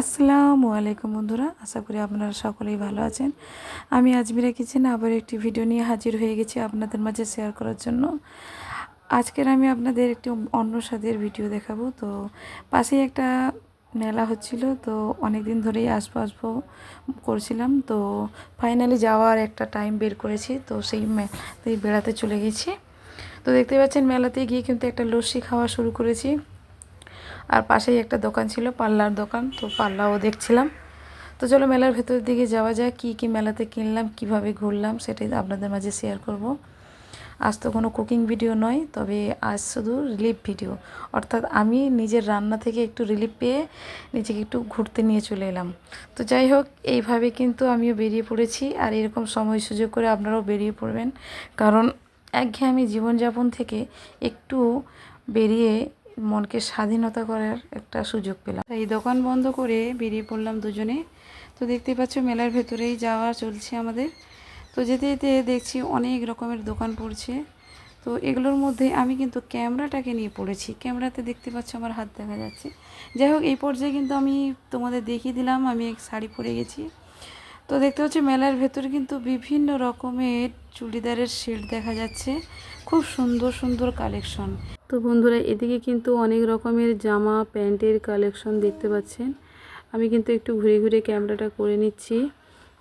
আসসালামু আলাইকুম বন্ধুরা, আশা করি আপনারা সকলেই ভালো আছেন। আমি আজমিরা কিচেনে, আবার একটি ভিডিও নিয়ে হাজির হয়ে গেছি আপনাদের মাঝে শেয়ার করার জন্য। আজকের আমি আপনাদের একটি অন্য স্বাদের ভিডিও দেখাবো। তো পাশেই একটা মেলা হচ্ছিল, তো অনেক দিন ধরেই আসব আসব করছিলাম। তো ফাইনালি যাওয়ার একটা টাইম বের করেছি, তো সেই মেলাতেই বেড়াতে চলে গেছি। তো দেখতে পাচ্ছেন, মেলাতে গিয়ে কিন্তু একটা লস্যি খাওয়া শুরু করেছি। আর পাশেই একটা দোকান ছিল, পাল্লার দোকান, তো পাল্লাও দেখছিলাম। তো চলো মেলার ভেতরের দিকে যাওয়া যায় কি কি মেলাতে কিনলাম, কীভাবে ঘুরলাম সেটাই আপনাদের মাঝে শেয়ার করব। আজ তো কোনো কুকিং ভিডিও নয়, তবে আজ শুধু রিলিফ ভিডিও অর্থাৎ আমি নিজের রান্না থেকে একটু রিলিফ পেয়ে নিজেকে একটু ঘুরতে নিয়ে চলে এলাম। তো যাই হোক, এইভাবে কিন্তু আমিও বেরিয়ে পড়েছি, আর এরকম সময় সুযোগ করে আপনারাও বেরিয়ে পড়বেন। কারণ একঘেয়েমি জীবনযাপন থেকে একটু বেরিয়ে মনকে স্বাধীনতা করার একটা সুযোগ পেলাম। এই দোকান বন্ধ করে বেরিয়ে পড়লাম দুজনে। তো দেখতে পাচ্ছ মেলার ভেতরেই যাওয়া চলছে আমাদের। তো যেতে যেতে দেখছি অনেক রকমের দোকান পড়ছে। তো এগুলোর মধ্যে আমি কিন্তু ক্যামেরাটাকে নিয়ে পড়েছি। ক্যামেরাতে দেখতে পাচ্ছ আমার হাত দেখা যাচ্ছে। যাই হোক, এই পর্যায়ে কিন্তু আমি তোমাদের দেখিয়ে দিলাম। আমি এক শাড়ি পরে গেছি। তো দেখতে পাচ্ছি মেলার ভেতরে কিন্তু বিভিন্ন রকমের চুড়িদারের শেড দেখা যাচ্ছে। খুব সুন্দর সুন্দর কালেকশন। তো বন্ধুরা, এদিকে কিন্তু অনেক রকমের জামা, প্যান্টের কালেকশন দেখতে পাচ্ছেন। আমি কিন্তু একটু ঘুরে ঘুরে ক্যামেরাটা করে নিচ্ছি।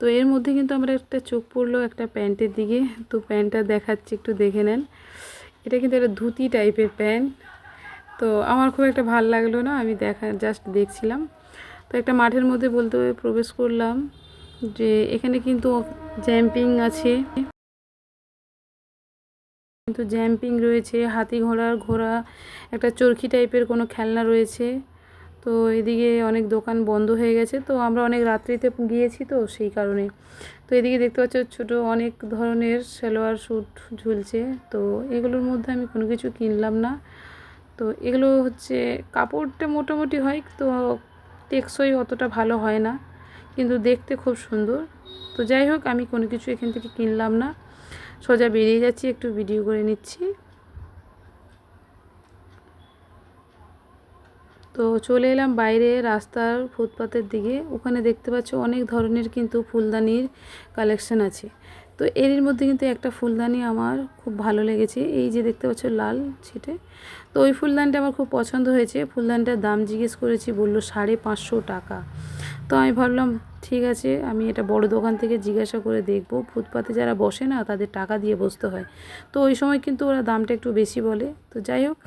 তো এর মধ্যে কিন্তু আমরা একটা চোখ পড়ল একটা প্যান্টের দিকে। তো প্যান্টটা দেখাচ্ছি, একটু দেখে নেন। এটা কিন্তু একটা ধুতি টাইপের প্যান্ট। তো আমার খুব একটা ভালো লাগল না, আমি দেখা জাস্ট দেখছিলাম। তো একটা মাঠের মধ্যে বলতে প্রবেশ করলাম। যে এখানে কিন্তু জ্যাম্পিং আছে। কিন্তু জ্যাম্পিং রয়েছে, হাতি ঘোড়ার ঘোড়া, একটা চরকি টাইপের কোনো খেলনা রয়েছে। তো এদিকে অনেক দোকান বন্ধ হয়ে গেছে, তো আমরা অনেক রাত্রিতে গিয়েছি তো সেই কারণে। তো এদিকে দেখতে পাচ্ছ ছোট অনেক ধরনের সালোয়ার স্যুট ঝুলছে, তো এগুলোর মধ্যে আমি কোনো কিছু কিনলাম না। তো এগুলো হচ্ছে কাপড়টা মোটামুটি হয়, তো টেকসই অতটা ভালো হয় না। কিন্তু দেখতে খুব সুন্দর। তো যাই হোক, আমি কোনো কিছু এখান থেকে কিনলাম না। সোজা বেরিয়ে যাচ্ছি, একটু ভিডিও করে নিচ্ছি। তো চলে এলাম বাইরে রাস্তার ফুটপাতের দিকে। ওখানে দেখতে পাচ্ছ অনেক ধরনের কিন্তু ফুলদানির কালেকশন আছে। তো এর মধ্যে কিন্তু একটা ফুলদানি আমার খুব ভালো লেগেছে। এই যে দেখতে পাচ্ছ লাল ছিটে। তো ওই ফুলদানিটা আমার খুব পছন্দ হয়েছে। ফুলদানিটার দাম জিজ্ঞেস করেছি, বলল সাড়ে পাঁচশো টাকা। তো আমি ভাবলাম, ঠিক আছে, আমি এটা বড় দোকান থেকে জিজ্ঞাসা করে দেখব। ফুটপাতে যারা বসে না, তাদের টাকা দিয়ে বসতে হয়। তো ওই সময় কিন্তু ওরা দামটা একটু বেশি বলে। তো যাই হোক,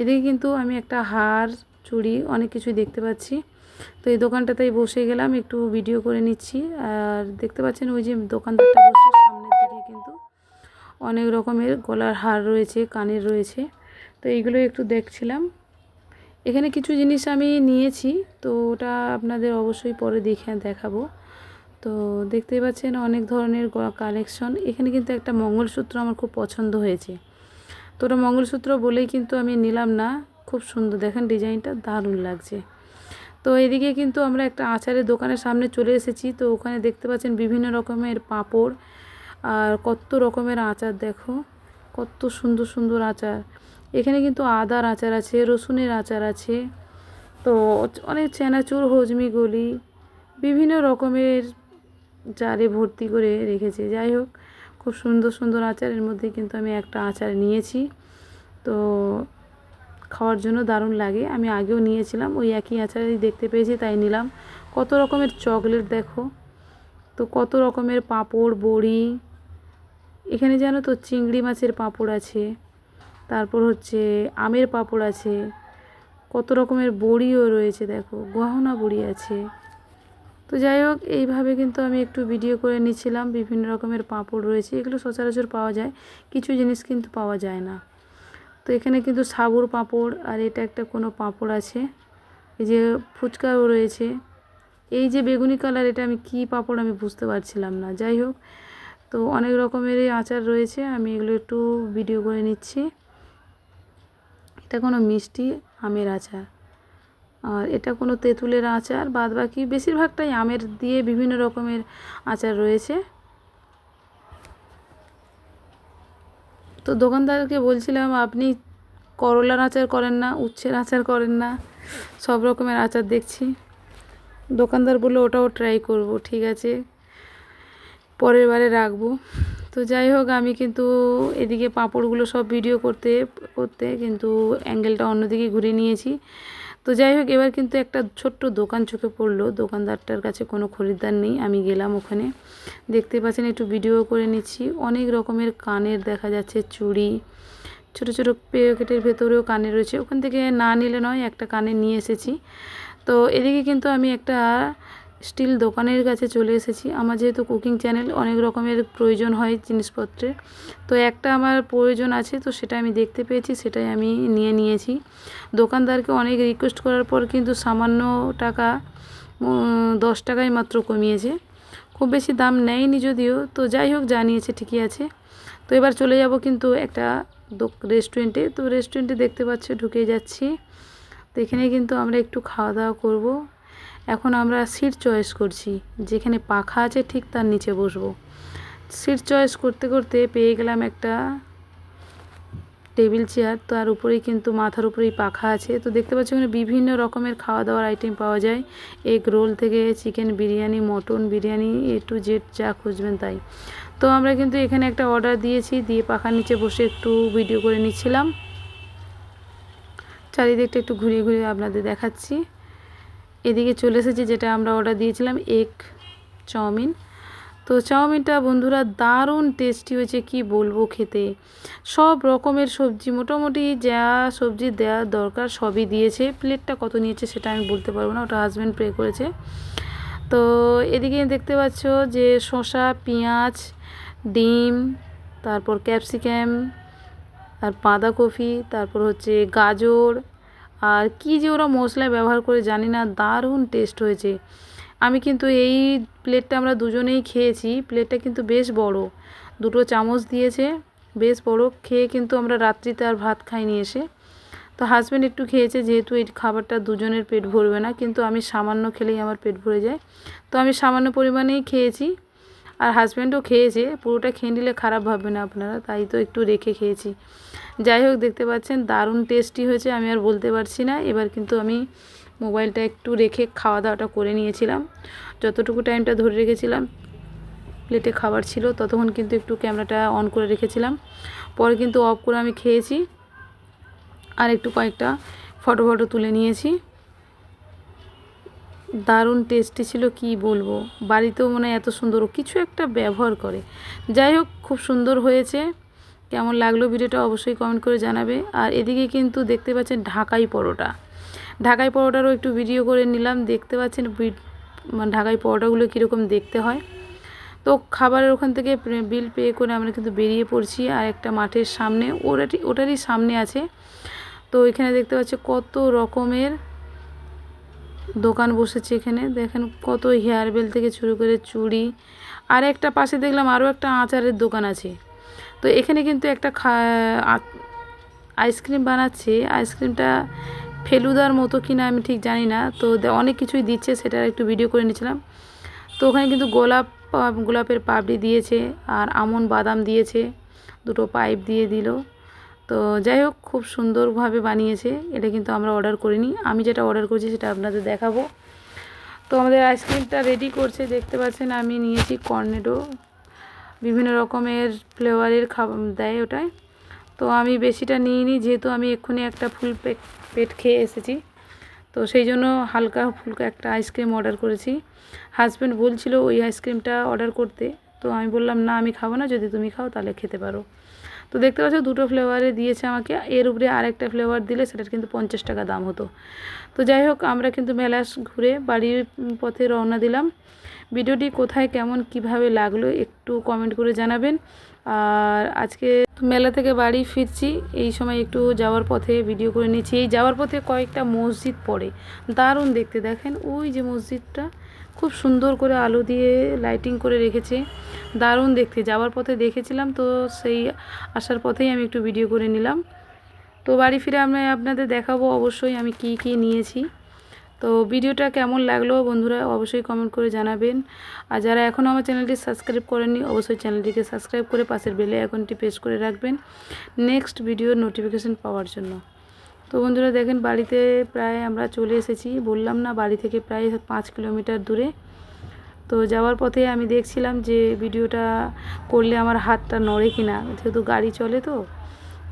এদিকে কিন্তু আমি একটা হার, চুড়ি অনেক কিছুই দেখতে পাচ্ছি। তো এই দোকানটাতেই বসে গেলাম, একটু ভিডিও করে নিচ্ছি। আর দেখতে পাচ্ছেন ওই যে দোকানদারটা বসে সামনের দিকে কিন্তু অনেক রকমের গলার হার রয়েছে, কানের রয়েছে। তো এইগুলো একটু দেখছিলাম। এখানে কিছু জিনিস আমি নিয়েছি, তো ওটা আপনাদের অবশ্যই পরে দেখে দেখাবো। তো দেখতেই পাচ্ছেন অনেক ধরনের কালেকশন এখানে কিন্তু একটা মঙ্গলসূত্র আমার খুব পছন্দ হয়েছে। তো ওটা মঙ্গলসূত্র বলেই কিন্তু আমি নিলাম না। খুব সুন্দর, দেখেন ডিজাইনটা দারুণ লাগছে। তো এদিকে কিন্তু আমরা একটা আচারের দোকানের সামনে চলে এসেছি, তো ওখানে দেখতে পাচ্ছেন বিভিন্ন রকমের পাঁপড়, আর কত রকমের আচার দেখো। কত সুন্দর সুন্দর আচার। এখানে কিন্তু আদার আচার আছে, রসুনের আচার আছে, তো অনেক চেনাচুর, হজমি গলি, বিভিন্ন রকমের জারে ভর্তি করে রেখেছে। যাই হোক, খুব সুন্দর সুন্দর আচারের মধ্যে কিন্তু আমি একটা আচার নিয়েছি। তো খাওয়ার জন্য দারুণ লাগে। আমি আগেও নিয়েছিলাম, ওই একই আচারই দেখতে পেয়েছি, তাই নিলাম। কত রকমের চকলেট দেখো, তো কত রকমের পাঁপড়, বড়ি, এখানে জানো তো চিংড়ি মাছের পাঁপড় আছে। তারপর হচ্ছে আমের পাঁপড় আছে, কত রকমের বড়িও রয়েছে দেখো, গহনা বড়ি আছে। তো যাই হোক, এইভাবে কিন্তু আমি একটু ভিডিও করে নিচ্ছিলাম, বিভিন্ন রকমের পাঁপড় রয়েছে, এগুলো সচরাচর পাওয়া যায়, কিছু জিনিস কিন্তু পাওয়া যায় না। তো এখানে কিন্তু সাবুর পাঁপড়, আর এটা একটা কোনো পাঁপড় আছে, এই যে ফুচকাও রয়েছে। এই যে বেগুনি কালার, এটা আমি কি পাঁপড় আমি বুঝতে পারছিলাম না। যাই হোক, তো অনেক রকমেরই আচার রয়েছে, আমি এগুলো একটু ভিডিও করে নিচ্ছি। এটা কোনো মিষ্টি আমের আচার। আর এটা কোনো তেঁতুলের আচার বাদ বাকি বেশিরভাগটাই আমের দিয়ে বিভিন্ন রকমের আচার রয়েছে। তো দোকানদারকে বলছিলাম, আপনি করলার আচার করেন না, উচ্ছের আচার করেন না, সব রকমের আচার দেখছি। দোকানদার বলল, ওটাও ট্রাই করব, ঠিক আছে, পরের বারে রাখব। তো যাই হোক, আমি কিন্তু এদিকে পাঁপড়গুলো সব ভিডিও করতে করতে কিন্তু অ্যাঙ্গেলটা অন্যদিকে ঘুরে নিয়েছি। তো যাই হোক, এবার কিন্তু একটা ছোট্ট দোকান চোখে পড়ল। দোকানদারটার কাছে কোনো খরিদ্দার নেই, আমি গেলাম ওখানে। দেখতে পাচ্ছেন, একটু ভিডিও করে নিচ্ছি। অনেক রকমের কানের দেখা যাচ্ছে, চুড়ি, ছোট ছোট প্যাকেটের ভেতরেও কানে রয়েছে। ওখান থেকে না নিলে নয়, একটা কানে নিয়ে এসেছি। তো এদিকে কিন্তু আমি একটা স্টিল দোকানের কাছে চলে এসেছি। আমার যেহেতু কুকিং চ্যানেল অনেক রকমের প্রয়োজন হয় জিনিসপত্রের তো একটা আমার প্রয়োজন আছে, তো সেটা আমি দেখতে পেয়েছি, সেটাই আমি নিয়ে নিয়েছি। দোকানদারকে অনেক রিকোয়েস্ট করার পর কিন্তু সামান্য টাকা দশ টাকায় মাত্র কমিয়েছে। খুব বেশি দাম নেয়নি যদিও, তো যাই হোক জানিয়েছে, ঠিকই আছে। তো এবার চলে যাব কিন্তু একটা রেস্টুরেন্টে তো রেস্টুরেন্টে দেখতে পাচ্ছ, ঢুকে যাচ্ছি। তো এখানে কিন্তু আমরা একটু খাওয়া দাওয়া করব। এখন আমরা সিট চয়েস করছি, যেখানে পাখা আছে ঠিক তার নিচে বসবো। সিট চয়েস করতে করতে পেয়ে গেলাম একটা টেবিল চেয়ার তার উপরেই কিন্তু মাথার উপরেই পাখা আছে। তো দেখতে পাচ্ছি ওখানে বিভিন্ন রকমের খাওয়া দাওয়ার আইটেম পাওয়া যায়। এগ রোল থেকে chicken biryani mutton biryani A to Z যা খুঁজবেন তাই। তো আমরা কিন্তু এখানে একটা অর্ডার দিয়েছি, দিয়ে পাখার নিচে বসে একটু ভিডিও করে নিচ্ছিলাম। চারিদিকটা একটু ঘুরিয়ে ঘুরিয়ে আপনাদের দেখাচ্ছি। এদিকে চলে এসেছে, যেটা আমরা অর্ডার দিয়েছিলাম এগ চাউমিন। তো চাউমিনটা বন্ধুরা দারুণ টেস্টি হয়েছে, কি বলব খেতে। সব রকমের সবজি, মোটামুটি যা সবজি দেওয়ার দরকার সবই দিয়েছে। প্লেটটা কত নিয়েছে সেটা আমি বলতে পারব না, ওটা হাজব্যান্ড পে করেছে। তো এদিকে দেখতে পাচ্ছ যে শসা, পেঁয়াজ, ডিম, তারপর ক্যাপসিকাম আর বাঁধাকপি, তারপর হচ্ছে গাজর আর কি যে ওরা মশলা ব্যবহার করে জানি না, দারুণ টেস্ট হয়েছে। আমি কিন্তু এই প্লেটটা আমরা দুজনেই খেয়েছি প্লেটটা কিন্তু বেশ বড়। দুটো চামচ দিয়েছে, বেশ বড়। খেয়ে কিন্তু আমরা রাত্রিতে আর ভাত খাইনি এসে। তো হাজব্যান্ড একটু খেয়েছে, যেহেতু এই খাবারটা দুজনের পেট ভরবে না, কিন্তু আমি সামান্য খেলেই আমার পেট ভরে যায়। তো আমি সামান্য পরিমাণেই খেয়েছি। আর হাজব্যান্ডও খেয়েছে, পুরোটা খেয়ে নিলে খারাপ ভাববে না আপনারা, তাই তো একটু রেখে খেয়েছি। যাই হোক, দেখতে পাচ্ছেন, দারুণ টেস্টি হয়েছে, আমি আর বলতে পারছি না। এবার কিন্তু আমি মোবাইলটা একটু রেখে খাওয়া দাওয়াটা করে নিয়েছিলাম। যতটুকু টাইমটা ধরে রেখেছিলাম প্লেটে খাবার ছিল, ততক্ষণ কিন্তু একটু ক্যামেরাটা অন করে রেখেছিলাম। পরে কিন্তু অফ করে আমি খেয়েছি। আর একটু কয়েকটা ফটো ফটো তুলে নিয়েছি। দারুণ টেস্টি ছিল, কি বলব? বাড়িতেও মনে হয় এত সুন্দর, কিছু একটা ব্যবহার করে। যাই হোক, খুব সুন্দর হয়েছে। কেমন লাগল ভিডিওটা অবশ্যই কমেন্ট করে জানাবে। আর এদিকে কিন্তু দেখতে পাচ্ছেন ঢাকাই পরোটা। ঢাকাই পরোটারও একটু ভিডিও করে নিলাম। দেখতে পাচ্ছেন মানে ঢাকাই পরোটাগুলো কীরকম দেখতে হয়। তো খাবারের ওখান থেকে বিল পে করে আমরা কিন্তু বেরিয়ে পড়ছি। আর একটা মাঠের সামনে ওটারই ওটারই সামনে আছে। তো এখানে দেখতে পাচ্ছি কত রকমের দোকান বসেছে এখানে। দেখেন কত হেয়ার বেল থেকে শুরু করে চুড়ি। আর একটা পাশে দেখলাম আরও একটা আচারের দোকান আছে। তো এখানে কিন্তু একটা আইসক্রিম বানাচ্ছে। আইসক্রিমটা ফেলুদার মতো কিনা আমি ঠিক জানি না। তো অনেক কিছুই দিচ্ছে, সেটা একটু ভিডিও করে নিয়েছিলাম। তো ওখানে কিন্তু গোলাপ গোলাপের পাপড়ি দিয়েছে আর আমন বাদাম দিয়েছে। দুটো পাইপ দিয়ে দিল। তো যাই হোক, খুব সুন্দরভাবে বানিয়েছে। এটা কিন্তু আমরা অর্ডার করিনি। আমি যেটা অর্ডার করেছি, সেটা আপনাদের দেখাবো। তো আমাদের আইসক্রিমটা রেডি করছে। দেখতে পাচ্ছেন, আমি নিয়েছি কর্নেডো বিভিন্ন রকমের ফ্লেভারের খাবার দেয় ওটায়। তো আমি বেশিটা নিইনি, যেহেতু আমি এক্ষুনি একটা ফুল পেট খেয়ে এসেছি। তো সেই জন্য হালকা ফুলকা একটা আইসক্রিম অর্ডার করেছি। হাজব্যান্ড বলছিল ওই আইসক্রিমটা অর্ডার করতে। তো আমি বললাম, না, আমি খাব না, যদি তুমি খাও তাহলে খেতে পারো। তো দেখতে পাচ্ছ দুটো ফ্লেভারে দিয়েছে আমাকে। এর উপরে আরেকটা ফ্লেভার দিলে সেটার কিন্তু পঞ্চাশ টাকা দাম হতো। তো যাই হোক, আমরা কিন্তু মেলা ঘুরে বাড়ির পথে রওনা দিলাম। ভিডিওটি কোথায়, কেমন, কীভাবে লাগল একটু কমেন্ট করে জানাবেন। আর আজকে মেলা থেকে বাড়ি ফিরছি, এই সময় একটু যাওয়ার পথে ভিডিও করে নিচ্ছি। এই যাওয়ার পথে কয়েকটা মসজিদ পড়ে, দারুণ দেখতে। দেখেন, ওই যে মসজিদটা খুব সুন্দর করে আলো দিয়ে লাইটিং করে রেখেছে, দারুণ দেখতে। যাওয়ার পথে দেখেছিলাম তো সেই আসার পথেই আমি একটু ভিডিও করে নিলাম। তো বাড়ি ফিরে আমি আপনাদের দেখাবো অবশ্যই আমি কি কি নিয়েছি। তো ভিডিওটা কেমন লাগল বন্ধুরা অবশ্যই কমেন্ট করে জানাবেন। আর যারা এখনও আমার চ্যানেলটি সাবস্ক্রাইব করেননি, অবশ্যই চ্যানেলটিকে সাবস্ক্রাইব করে পাশের বেলে আইকনটি প্রেস করে রাখবেন। নেক্সট ভিডিওর নোটিফিকেশন পাওয়ার জন্য। তো তো বন্ধুরা দেখেন বাড়িতে প্রায় আমরা চলে এসেছি। বললাম না বাড়ি থেকে প্রায় পাঁচ কিলোমিটার দূরে। তো যাওয়ার পথে আমি দেখছিলাম যে ভিডিওটা করলে আমার হাতটা নড়ে কিনা, যেহেতু গাড়ি চলে তো।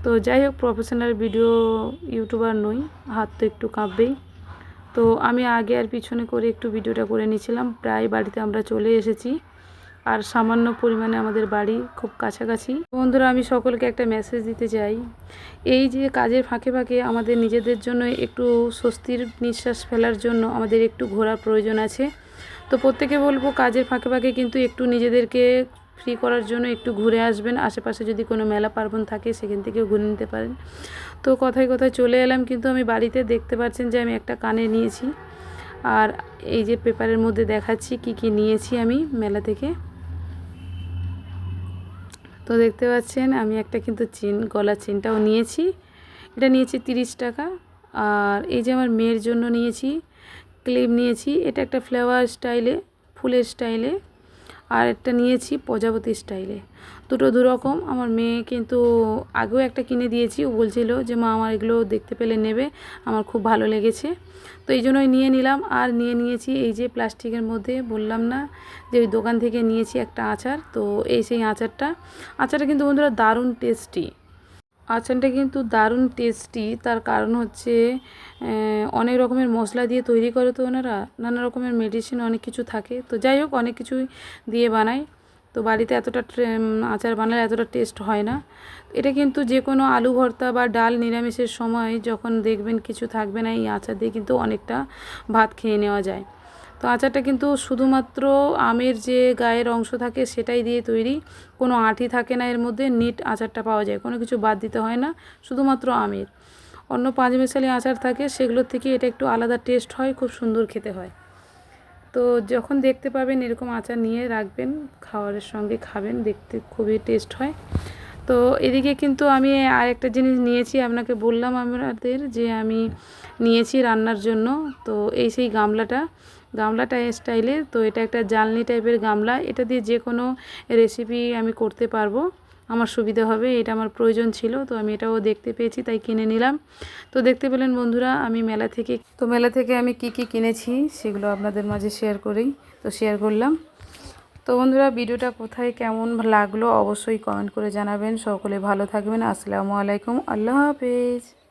তো যাই হোক প্রফেশনাল ভিডিও ইউটিউবার নই, হাত তো একটু কাঁপবেই। তো আমি আগে আর পিছনে করে একটু ভিডিওটা করে নিয়েছিলাম। প্রায় বাড়িতে আমরা চলে এসেছি। আর সামান্য পরিমাণে আমাদের বাড়ি খুব কাছাকাছি। বন্ধুরা, আমি সকলকে একটা মেসেজ দিতে চাই। এই যে কাজের ফাঁকে ফাঁকে আমাদের নিজেদের জন্য একটু স্বস্তির নিঃশ্বাস ফেলার জন্য আমাদের একটু ঘোরার প্রয়োজন আছে। তো প্রত্যেকে বলব, কাজের ফাঁকে ফাঁকে কিন্তু একটু নিজেদেরকে ফ্রি করার জন্য একটু ঘুরে আসবেন। আশেপাশে যদি কোনো মেলা পার্বণ থাকে, সেখান থেকেও ঘুরে নিতে পারেন। তো কথায় কথায় চলে এলাম, কিন্তু আমি বাড়িতে দেখতে পাচ্ছেন যে আমি একটা কানে নিয়েছি। আর এই যে পেপারের মধ্যে দেখাচ্ছি কি কি নিয়েছি আমি মেলা থেকে। তো দেখতে পাচ্ছেন, আমি একটা কিন্তু চেন, গলার চেনটাও নিয়েছি। এটা নিয়েছি তিরিশ টাকা। আর এই যে আমার মেয়ের জন্য নিয়েছি, ক্লিপ নিয়েছি। এটা একটা ফ্লেভার স্টাইলে, ফুলের স্টাইলে। আর একটা নিয়েছি প্রজাপতি স্টাইলে। দুটো দুরকম। আমার মেয়ে কিন্তু আগেও একটা কিনে দিয়েছি। ও বলছিল যে, মা, আমার এগুলো দেখতে পেলে নেবে। আমার খুব ভালো লেগেছে। তো এই জন্যই নিয়ে নিলাম। আর নিয়ে নিয়েছি এই যে প্লাস্টিকের মধ্যে বললাম না যে, ওই দোকান থেকে নিয়েছি একটা আচার। তো এই সেই আচারটা। আচারটা কিন্তু বন্ধুরা দারুণ টেস্টি। আচারটা কিন্তু দারুণ টেস্টি তার কারণ হচ্ছে অনেক রকমের মশলা দিয়ে তৈরি করে তো ওনারা, নানা রকমের মেডিসিন অনেক কিছু থাকে। তো যাই হোক, অনেক কিছুই দিয়ে বানায়। তো বাড়িতে এতটা আচার বানালে এতটা টেস্ট হয় না। এটা কিন্তু যে কোনো আলু ভর্তা বা ডাল নিরামিষের সময় যখন দেখবেন কিছু থাকবে না, এই আচার দিয়ে কিন্তু অনেকটা ভাত খেয়ে নেওয়া যায়। তো আচারটা কিন্তু শুধুমাত্র আমের যে গায়ের অংশ থাকে সেটাই দিয়ে তৈরি। কোনো আঁটি থাকে না এর মধ্যে, নিট আচারটা পাওয়া যায়, কোনো কিছু বাদ দিতে হয় না, শুধুমাত্র আমের। অন্য পাঁচ মেশালি আচার থাকে, সেগুলোর থেকে এটা একটু আলাদা টেস্ট হয়, খুব সুন্দর খেতে হয়। তো যখন দেখতে পাবেন এরকম আচার নিয়ে রাখবেন খাওয়ারের সঙ্গে খাবেন, দেখতে খুবই টেস্ট হয়। তো এদিকে কিন্তু আমি আর একটা জিনিস নিয়েছি, আপনাকে বললাম আমাদের যে আমি নিয়েছি রান্নার জন্য। তো এই সেই গামলাটা গামলাটা স্টাইলে, তো এটা একটা জালনি টাইপের গামলা। এটা দিয়ে যে কোনো রেসিপি আমি করতে পারব। আমার সুবিধা হবে, এটা আমার প্রয়োজন ছিল, তো আমি এটাও দেখতে পেয়েছি, তাই কিনে নিলাম। তো দেখতে পেলেন বন্ধুরা, আমি মেলা থেকে, তো মেলা থেকে আমি কি কি কিনেছি সেগুলো আপনাদের মাঝে শেয়ার করেই তো শেয়ার করলাম। তো বন্ধুরা, ভিডিওটা কোথায় কেমন লাগল অবশ্যই কমেন্ট করে জানাবেন। সকলে ভালো থাকবেন। আসসালামু আলাইকুম। আল্লাহ হাফেজ।